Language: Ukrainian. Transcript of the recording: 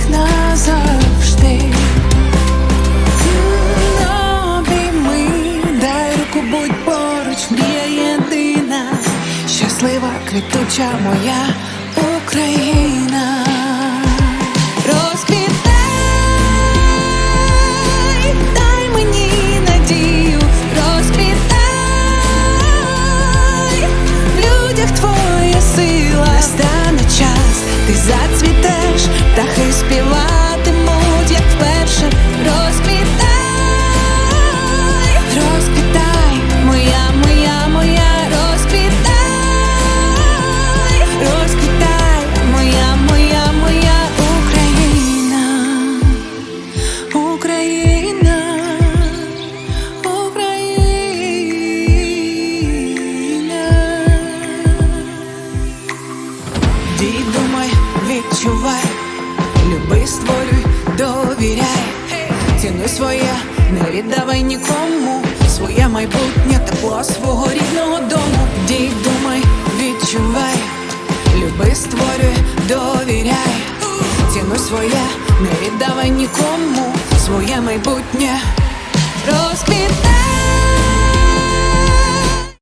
Моїх назавжди. Обійми, дай руку, будь поруч, мрія щаслива, квітуча моя Україна. Дій, думай, відчувай, люби, створюй, довіряй, цінуй своє, не віддавай нікому, своє майбутнє, тепло свого рідного дому. Дій, думай, відчувай, люби, створюй, довіряй, цінуй своє, не віддавай нікому, своє майбутнє.